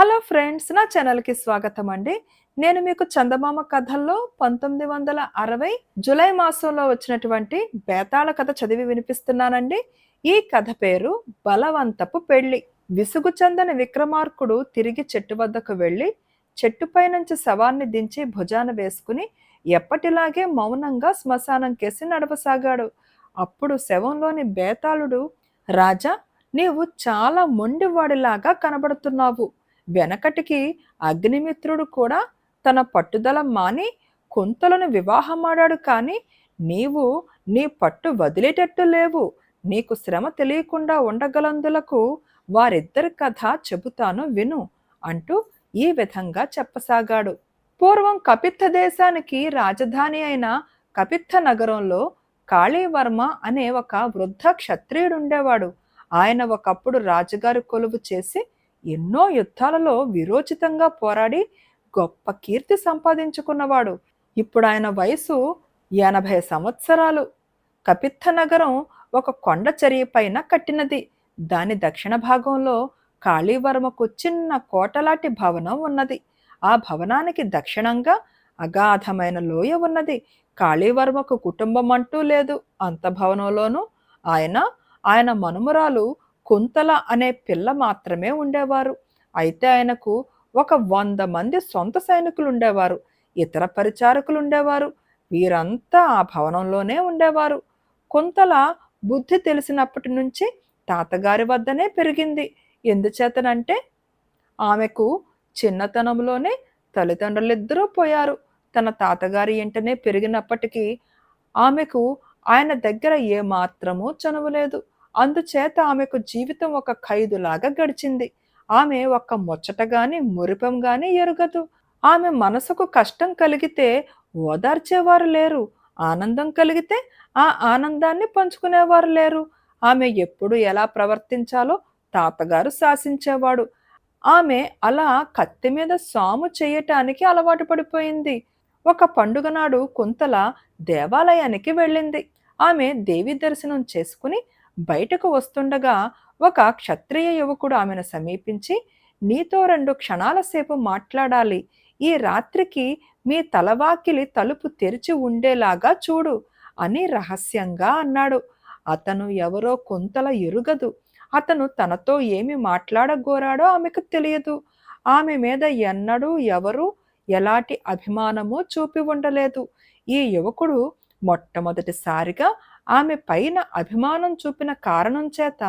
Hello friends నా ఛానల్కి స్వాగతం అండి నేను మీకు చందమామ కథల్లో పంతొమ్మిది వందల అరవై జూలై మాసంలో వచ్చినటువంటి బేతాళ కథ చదివి వినిపిస్తున్నానండి. ఈ కథ పేరు బలవంతపు పెళ్ళి విసుగు చెందని విక్రమార్కుడు తిరిగి చెట్టు వద్దకు వెళ్ళి చెట్టుపై నుంచి శవాన్ని దించి భుజాన వేసుకుని ఎప్పటిలాగే మౌనంగా శ్మశానం కేసి నడవసాగాడు. అప్పుడు శవంలోని బేతాళుడు రాజా నీవు చాలా మొండివాడిలాగా కనబడుతున్నావు. వెనకటికి అగ్నిమిత్రుడు కూడా తన పట్టుదల మాని కుంతలను వివాహమాడాడు కానీ నీవు నీ పట్టు వదిలేటట్టు లేవు. నీకు శ్రమ తెలియకుండా ఉండగలందులకు వారిద్దరి కథ చెబుతాను విను అంటూ ఈ విధంగా చెప్పసాగాడు. పూర్వం కపిత్త దేశానికి రాజధాని అయిన కపిత్త నగరంలో కాళీవర్మ అనే ఒక వృద్ధ క్షత్రియుడుండేవాడు ఆయన ఒకప్పుడు రాజుగారు కొలువు చేసి ఎన్నో యుద్ధాలలో విరోచితంగా పోరాడి గొప్ప కీర్తి సంపాదించుకున్నవాడు. ఇప్పుడు ఆయన వయసు ఎనభై సంవత్సరాలు. కపిత్త నగరం ఒక కొండ చర్య పైన కట్టినది. దాని దక్షిణ భాగంలో కాళీవర్మకు చిన్న కోటలాంటి భవనం ఉన్నది. ఆ భవనానికి దక్షిణంగా అగాధమైన లోయ ఉన్నది. కాళీవర్మకు కుటుంబం అంటూ లేదు. అంత భవనంలోనూ ఆయన ఆయన మనుమరాలు కుంతల అనే పిల్ల మాత్రమే ఉండేవారు. అయితే ఆయనకు ఒక వంద మంది సొంత సైనికులు ఉండేవారు ఇతర పరిచారకులు ఉండేవారు వీరంతా ఆ భవనంలోనే ఉండేవారు. కుంతల బుద్ధి తెలిసినప్పటి నుంచి తాతగారి వద్దనే పెరిగింది. ఎందుచేతనంటే ఆమెకు చిన్నతనంలోనే తల్లిదండ్రులిద్దరూ పోయారు. తన తాతగారి ఇంటనే పెరిగినప్పటికీ ఆమెకు ఆయన దగ్గర ఏమాత్రమూ చనువులేదు అందుచేత ఆమెకు జీవితం ఒక ఖైదులాగా గడిచింది. ఆమె ఒక్క ముచ్చట మురిపంగాని ఎరుగదు. ఆమె మనసుకు కష్టం కలిగితే ఓదార్చేవారు లేరు. ఆనందం కలిగితే ఆ ఆనందాన్ని పంచుకునేవారు లేరు. ఆమె ఎప్పుడు ఎలా ప్రవర్తించాలో తాతగారు శాసించేవాడు. ఆమె అలా కత్తి మీద సాము చేయటానికి అలవాటు పడిపోయింది. ఒక పండుగ నాడు కుంతల దేవాలయానికి వెళ్ళింది. ఆమె దేవి దర్శనం చేసుకుని బయటకు వస్తుండగా ఒక క్షత్రియ యువకుడు ఆమెను సమీపించి నీతో రెండు క్షణాల సేపు మాట్లాడాలి. ఈ రాత్రికి మీ తలవాకిలి తలుపు తెరిచి ఉండేలాగా చూడు అని రహస్యంగా అన్నాడు. అతను ఎవరో కొంతల ఎరుగదు. అతను తనతో ఏమి మాట్లాడగోరాడో ఆమెకు తెలియదు. ఆమె మీద ఎన్నడూ ఎవరు ఎలాంటి అభిమానమూ చూపి ఉండలేదు. ఈ యువకుడు మొట్టమొదటిసారిగా ఆమె పైన అభిమానం చూపిన కారణం చేత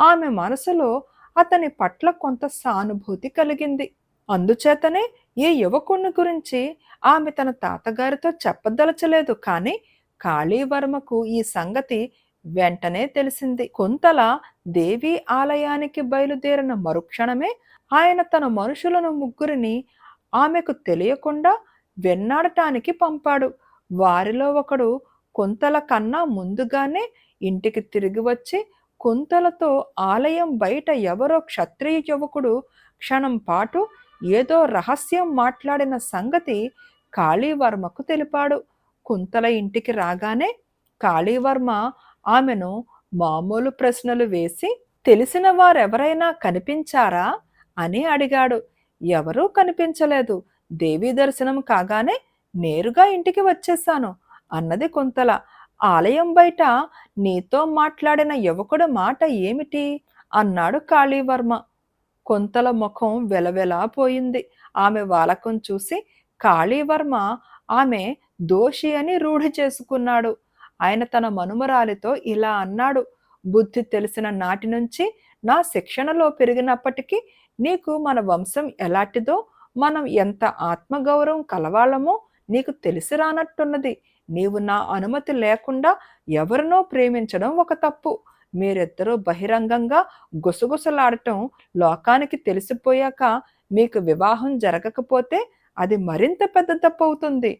ఆమె మనసులో అతని పట్ల కొంత సానుభూతి కలిగింది. అందుచేతనే ఈ యువకుని గురించి ఆమె తన తాతగారితో చెప్పదలచలేదు. కానీ కాళీవర్మకు ఈ సంగతి వెంటనే తెలిసింది. కొంతల దేవి ఆలయానికి బయలుదేరిన మరుక్షణమే ఆయన తన మనుషులను ముగ్గురిని ఆమెకు తెలియకుండా వెన్నాడటానికి పంపాడు. వారిలో ఒకడు కొంతల కన్నా ముందుగానే ఇంటికి తిరిగి వచ్చి కుంతలతో ఆలయం బయట ఎవరో క్షత్రియ యువకుడు క్షణం పాటు ఏదో రహస్యం మాట్లాడిన సంగతి కాళీవర్మకు తెలిపాడు. కుంతల ఇంటికి రాగానే కాళీవర్మ ఆమెను మామూలు ప్రశ్నలు వేసి తెలిసిన వారెవరైనా కనిపించారా? అని అడిగాడు. ఎవరూ కనిపించలేదు. దేవీ దర్శనం కాగానే నేరుగా ఇంటికి వచ్చేశాను. అన్నది కుంతల. ఆలయం బయట నీతో మాట్లాడిన యువకుడు మాట ఏమిటి? అన్నాడు కాళీవర్మ. కొంతల ముఖం వెలవెలా పోయింది. ఆమె వాలకం చూసి కాళీవర్మ ఆమె దోషి అని రూఢి చేసుకున్నాడు. ఆయన తన మనుమరాలితో ఇలా అన్నాడు. బుద్ధి తెలిసిన నాటి నుంచి నా శిక్షణలో పెరిగినప్పటికీ నీకు మన వంశం ఎలాంటిదో మనం ఎంత ఆత్మగౌరవం కలవాళ్ళమో నీకు తెలిసి రానట్టున్నది. నీవు నా అనుమతి లేకుండా ఎవరినో ప్రేమించడం ఒక తప్పు. మీరిద్దరూ బహిరంగంగా గుసగుసలాడటం లోకానికి తెలిసిపోయాక మీకు వివాహం జరగకపోతే అది మరింత పెద్ద తప్పు అవుతుంది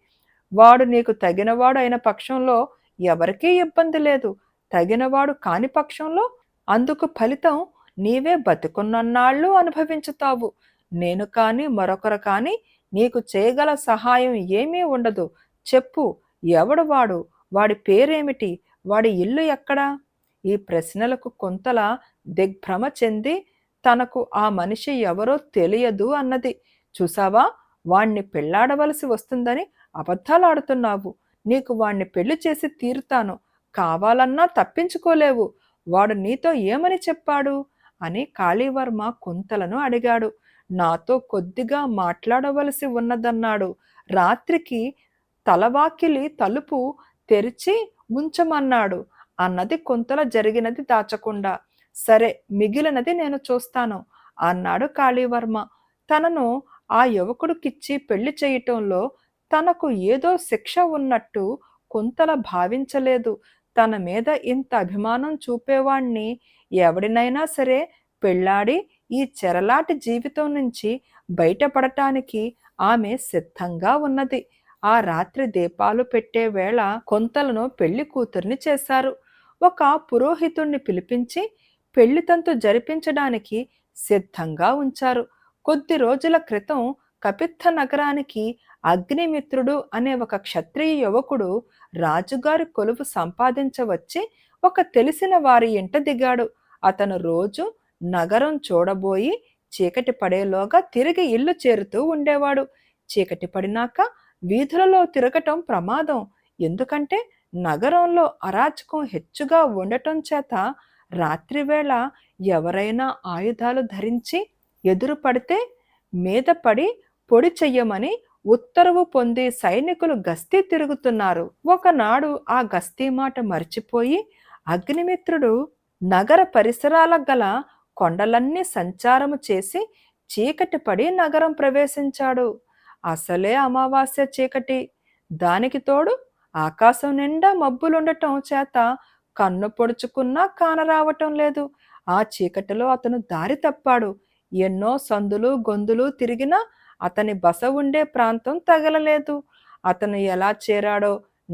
వాడు నీకు తగినవాడు అయిన పక్షంలో ఎవరికీ ఇబ్బంది లేదు. తగినవాడు కాని పక్షంలో అందుకు ఫలితం నీవే బతికున్నన్నాళ్ళు అనుభవించుతావు. నేను కానీ మరొకరు కానీ నీకు చేయగల సహాయం ఏమీ ఉండదు. చెప్పు ఎవడు వాడు? వాడి పేరేమిటి? వాడి ఇల్లు ఎక్కడా? ఈ ప్రశ్నలకు కొంతలా దిగ్భ్రమ చెంది తనకు ఆ మనిషి ఎవరో తెలియదు అన్నది. చూసావా? వాణ్ణి పెళ్ళాడవలసి వస్తుందని అబద్ధాలాడుతున్నావు. నీకు వాణ్ణి పెళ్ళి చేసి తీరుతాను. కావాలన్నా తప్పించుకోలేవు. వాడు నీతో ఏమని చెప్పాడు? అని కాళీవర్మ కుంతలను అడిగాడు. నాతో కొద్దిగా మాట్లాడవలసి ఉన్నదన్నాడు. రాత్రికి తలవాకిలి తలుపు తెరిచి ఉంచమన్నాడు అన్నది కొంతల జరిగినది దాచకుండా సరే మిగిలినది నేను చూస్తాను అన్నాడు కాళీవర్మ. తనను ఆ యువకుడికిచ్చి పెళ్ళి చేయటంలో తనకు ఏదో శిక్ష ఉన్నట్టు కొంతల భావించలేదు. తన మీద ఇంత అభిమానం చూపేవాణ్ణి ఎవడినైనా సరే పెళ్ళాడి ఈ చెరలాటి జీవితం నుంచి బయటపడటానికి ఆమె సిద్ధంగా ఉన్నది. ఆ రాత్రి దీపాలు పెట్టే వేళ కొంతలను పెళ్ళి కూతుర్ని చేశారు. ఒక పురోహితుణ్ణి పిలిపించి పెళ్ళితంతు జరిపించడానికి సిద్ధంగా ఉంచారు. కొద్ది రోజుల క్రితం కపిత్థ నగరానికి అగ్నిమిత్రుడు అనే ఒక క్షత్రియ యువకుడు రాజుగారి కొలువు సంపాదించవచ్చి ఒక తెలిసిన వారి ఇంట దిగాడు. అతను రోజు నగరం చూడబోయి చీకటి పడేలోగా తిరిగి ఇల్లు చేరుతూ ఉండేవాడు. చీకటి పడినాక వీధులలో తిరగటం ప్రమాదం. ఎందుకంటే నగరంలో అరాచకం హెచ్చుగా ఉండటం చేత రాత్రివేళ ఎవరైనా ఆయుధాలు ధరించి ఎదురు పడితే మీద పడి పొడి చెయ్యమని ఉత్తర్వు పొంది సైనికులు గస్తీ తిరుగుతున్నారు. ఒకనాడు ఆ గస్తీ మాట మర్చిపోయి అగ్నిమిత్రుడు నగర పరిసరాల గల కొండలన్నీ సంచారము చేసి చీకటి పడి నగరం ప్రవేశించాడు. అసలే అమావాస్య చీకటి. దానికి తోడు ఆకాశం నిండా మబ్బులుండటం చేత కన్ను పొడుచుకున్నా కానరావటం లేదు. ఆ చీకటిలో అతను దారి తప్పాడు. ఎన్నో సందులు గొంతులు తిరిగినా అతని బస ఉండే ప్రాంతం తగలలేదు. అతను ఎలా చేరాడో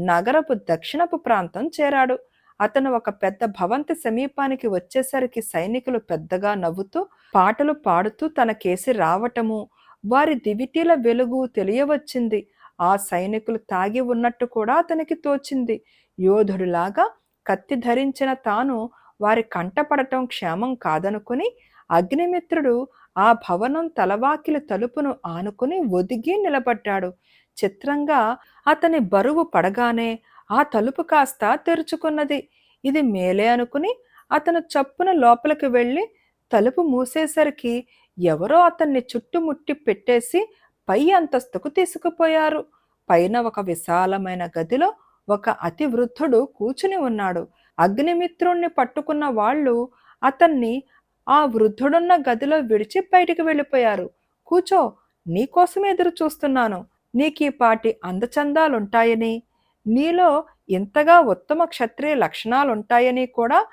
నగరపు దక్షిణపు ప్రాంతం చేరాడు. అతను ఒక పెద్ద భవంతి సమీపానికి వచ్చేసరికి సైనికులు పెద్దగా నవ్వుతూ పాటలు పాడుతూ తన కేసి రావటము వారి దివిటీల వెలుగు తెలియవచ్చింది. ఆ సైనికులు తాగి ఉన్నట్టు కూడా అతనికి తోచింది. యోధుడిలాగా కత్తి ధరించిన తాను వారి కంటపడటం క్షేమం కాదనుకుని అగ్నిమిత్రుడు ఆ భవనం తలవాకిలి తలుపును ఆనుకుని ఒదిగి నిలబడ్డాడు. చిత్రంగా అతని బరువు పడగానే ఆ తలుపు కాస్త తెరుచుకున్నది. ఇది మేలే అనుకుని అతను చప్పున లోపలికి వెళ్ళి తలుపు మూసేసరికి ఎవరో అతన్ని చుట్టుముట్టి పెట్టేసి పై అంతస్తుకు తీసుకుపోయారు. పైన ఒక విశాలమైన గదిలో ఒక అతి వృద్ధుడు కూచుని ఉన్నాడు. అగ్నిమిత్రుణ్ణి పట్టుకున్న వాళ్ళు అతన్ని ఆ వృద్ధుడున్న గదిలో విడిచి బయటికి వెళ్ళిపోయారు. కూచో నీకోసం ఎదురు చూస్తున్నాను. నీకీ పాటి అందచందాలుంటాయని నీలో ఇంతగా ఉత్తమ క్షత్రియ లక్షణాలుంటాయని కూడా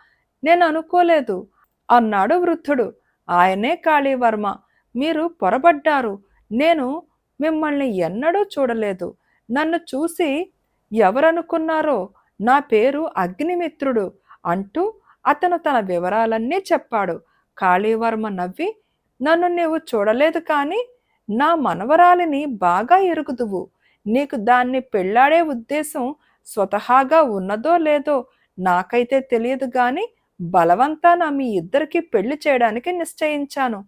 నేను అనుకోలేదు అన్నాడు వృద్ధుడు. ఆయనే కాళీవర్మ. మీరు పొరబడ్డారు. నేను మిమ్మల్ని ఎన్నడూ చూడలేదు. నన్ను చూసి ఎవరనుకున్నారో నా పేరు అగ్నిమిత్రుడు అంటూ అతను తన వివరాలన్నీ చెప్పాడు. కాళీవర్మ నవ్వి నన్ను నీవు చూడలేదు కానీ నా మనవరాలిని బాగా ఎరుగుదువు. నీకు దాన్ని పెళ్ళాడే ఉద్దేశం స్వతహాగా ఉన్నదో లేదో నాకైతే తెలియదు కానీ బలవంతాన మీ ఇద్దరికి పెళ్ళి చేయడానికి నిశ్చయించాను.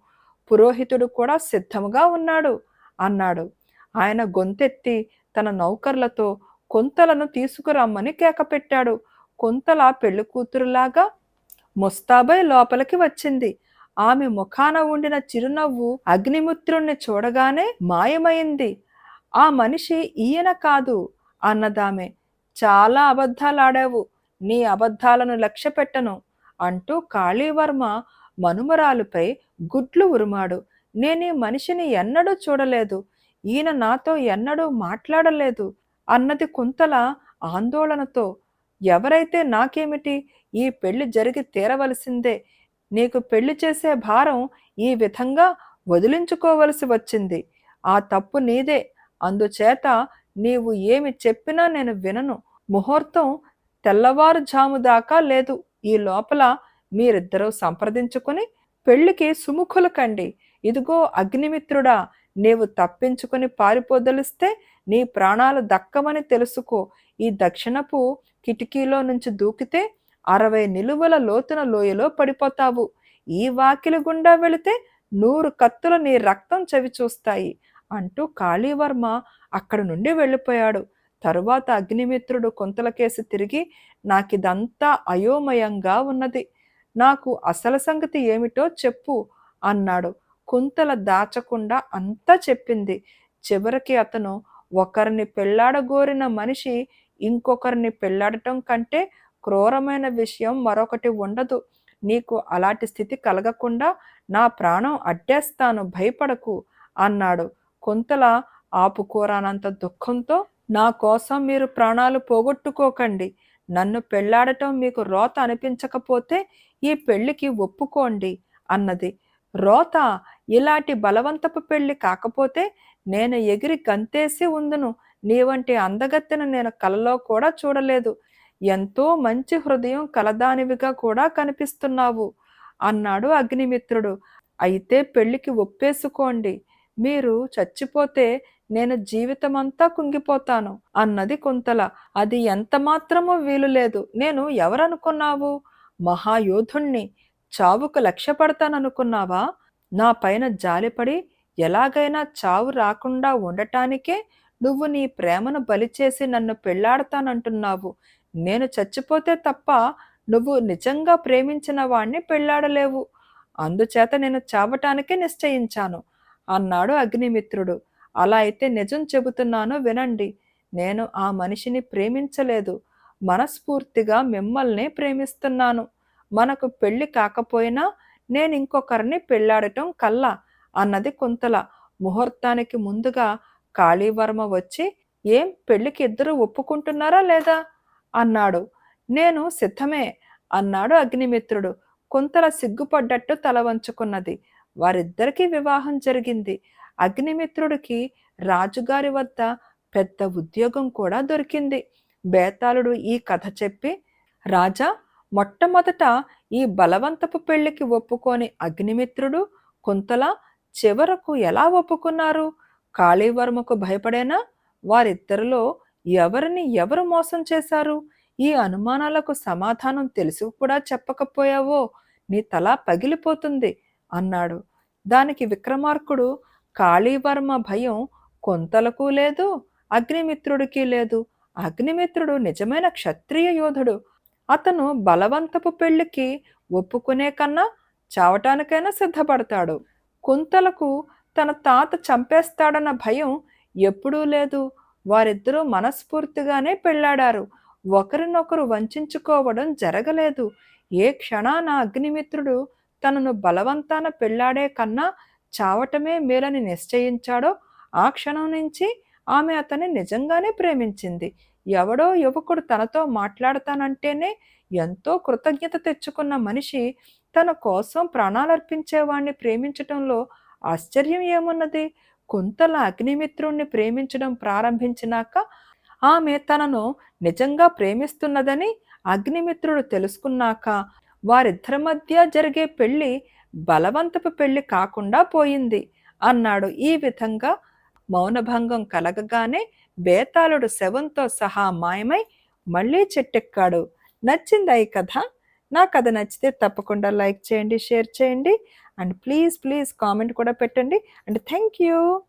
పురోహితుడు కూడా సిద్ధముగా ఉన్నాడు అన్నాడు. ఆయన గొంతెత్తి తన నౌకర్లతో కొంతలను తీసుకురమ్మని కేకపెట్టాడు. కొంతల పెళ్ళి కూతురులాగా ముస్తాబై లోపలికి వచ్చింది. ఆమె ముఖాన ఉండిన చిరునవ్వు అగ్నిమిత్రుణ్ణి చూడగానే మాయమైంది. ఆ మనిషి ఈయన కాదు అన్నదామె. చాలా అబద్ధాలాడావు. నీ అబద్ధాలను లక్ష్య పెట్టను అంటూ కాళీవర్మ మనుమరాలుపై గుడ్లు ఉరుమాడు. నేనీ మనిషిని ఎన్నడూ చూడలేదు. ఈయన నాతో ఎన్నడూ మాట్లాడలేదు అన్నది కుంతల ఆందోళనతో. ఎవరైతే నాకేమిటి? ఈ పెళ్ళి జరిగి తీరవలసిందే. నీకు పెళ్ళి చేసే భారం ఈ విధంగా వదిలించుకోవలసి వచ్చింది. ఆ తప్పు నీదే. అందుచేత నీవు ఏమి చెప్పినా నేను వినను. ముహూర్తం తెల్లవారుజాము దాకా లేదు. ఈ లోపల మీరిద్దరూ సంప్రదించుకుని పెళ్ళికి సుముఖులు కండి. ఇదిగో అగ్నిమిత్రుడా నీవు తప్పించుకుని పారిపోదలిస్తే నీ ప్రాణాలు దక్కమని తెలుసుకో. ఈ దక్షిణపు కిటికీలో నుంచి దూకితే అరవై నిలువల లోతున లోయలో పడిపోతావు. ఈ వాకిలి గుండా వెళితే నూరు కత్తులు నీ రక్తం చవి చూస్తాయి అంటూ కాళీవర్మ అక్కడి నుండి వెళ్ళిపోయాడు. తరువాత అగ్నిమిత్రుడు కొంతలకేసి తిరిగి నాకిదంతా అయోమయంగా ఉన్నది. నాకు అసలు సంగతి ఏమిటో చెప్పు అన్నాడు. కుంతల దాచకుండా అంతా చెప్పింది. చివరికి అతను ఒకరిని పెళ్ళాడగోరిన మనిషి ఇంకొకరిని పెళ్ళాడటం కంటే క్రూరమైన విషయం మరొకటి ఉండదు. నీకు అలాంటి స్థితి కలగకుండా నా ప్రాణం అడ్డేస్తాను. భయపడకు అన్నాడు. కొంతల ఆపుకోరానంత దుఃఖంతో నా కోసం మీరు ప్రాణాలు పోగొట్టుకోకండి. నన్ను పెళ్ళాడటం మీకు రోత అనిపించకపోతే ఈ పెళ్ళికి ఒప్పుకోండి అన్నది. రోత ఇలాంటి బలవంతపు పెళ్ళి కాకపోతే నేను ఎగిరి గంతేసి ఉందును. నీ వంటి అందగత్తెను నేను కలలో కూడా చూడలేదు. ఎంతో మంచి హృదయం కలదానివిగా కూడా కనిపిస్తున్నావు అన్నాడు అగ్నిమిత్రుడు. అయితే పెళ్ళికి ఒప్పేసుకోండి. మీరు చచ్చిపోతే నేను జీవితమంతా కుంగిపోతాను అన్నది కుంతల. అది ఎంత మాత్రమూ వీలు లేదు నేను ఎవరనుకున్నావు? మహాయోధుణ్ణి. చావుకు లక్ష్యపడతాననుకున్నావా? నా పైన జాలిపడి ఎలాగైనా చావు రాకుండా ఉండటానికే నువ్వు నీ ప్రేమను బలిచేసి నన్ను పెళ్ళాడతానంటున్నావు. నేను చచ్చిపోతే తప్ప నువ్వు నిజంగా ప్రేమించిన వాణ్ణి పెళ్ళాడలేవు. అందుచేత నేను చావటానికే నిశ్చయించాను అన్నాడు అగ్నిమిత్రుడు. అలా అయితే నిజం చెబుతున్నాను వినండి. నేను ఆ మనిషిని ప్రేమించలేదు. మనస్ఫూర్తిగా మిమ్మల్ని ప్రేమిస్తున్నాను. మనకు పెళ్ళి కాకపోయినా నేను ఇంకొకరిని పెళ్ళాడటం కల్లా అన్నది కుంతల. ముహూర్తానికి ముందుగా కాళీవర్మ వచ్చి ఏం పెళ్ళికి ఇద్దరు ఒప్పుకుంటున్నారా లేదా? అన్నాడు. నేను సిద్ధమే అన్నాడు అగ్నిమిత్రుడు. కుంతల సిగ్గుపడ్డట్టు తల వంచుకున్నది. వారిద్దరికీ వివాహం జరిగింది. అగ్నిమిత్రుడికి రాజుగారి వద్ద పెద్ద ఉద్యోగం కూడా దొరికింది. బేతాళుడు ఈ కథ చెప్పి రాజా మొట్టమొదట ఈ బలవంతపు పెళ్ళికి ఒప్పుకొని అగ్నిమిత్రుడు కుంతల చివరకు ఎలా ఒప్పుకున్నారు? కాళీవర్మకు భయపడేనా? వారిద్దరిలో ఎవరిని ఎవరు మోసం చేశారు? ఈ అనుమానాలకు సమాధానం తెలిసి కూడా చెప్పకపోయావో నీ తల పగిలిపోతుంది అన్నాడు. దానికి విక్రమార్కుడు కాళీవర్మ భయం కొంతలకు లేదు అగ్నిమిత్రుడికి లేదు. అగ్నిమిత్రుడు నిజమైన క్షత్రియ యోధుడు. అతను బలవంతపు పెళ్ళికి ఒప్పుకునే కన్నా చావటానికైనా సిద్ధపడతాడు. కుంతలకు తన తాత చంపేస్తాడన్న భయం ఎప్పుడూ లేదు. వారిద్దరూ మనస్ఫూర్తిగానే పెళ్ళాడారు. ఒకరినొకరు వంచుకోవడం జరగలేదు. ఏ క్షణాన అగ్నిమిత్రుడు తనను బలవంతాన పెళ్ళాడే కన్నా చావటమే మేలని నిశ్చయించాడో ఆ క్షణం నుంచి ఆమె అతన్ని నిజంగానే ప్రేమించింది. ఎవడో యువకుడు తనతో మాట్లాడతానంటేనే ఎంతో కృతజ్ఞత తెచ్చుకున్న మనిషి తన కోసం ప్రాణాలర్పించేవాణ్ణి ప్రేమించటంలో ఆశ్చర్యం ఏమున్నది? కొంతల అగ్నిమిత్రుణ్ణి ప్రేమించడం ప్రారంభించినాక ఆమె తనను నిజంగా ప్రేమిస్తున్నదని అగ్నిమిత్రుడు తెలుసుకున్నాక వారిద్దరి మధ్య జరిగే పెళ్ళి బలవంతపు పెళ్ళి కాకుండా పోయింది అన్నాడు. ఈ విధంగా మౌనభంగం కలగగానే బేతాళుడు శవంతో సహా మాయమై మళ్ళీ చెట్టెక్కాడు. నచ్చిందా ఈ కథ? నా కథ నచ్చితే తప్పకుండా లైక్ చేయండి షేర్ చేయండి. అండ్ ప్లీజ్ ప్లీజ్ కామెంట్ కూడా పెట్టండి. And thank you.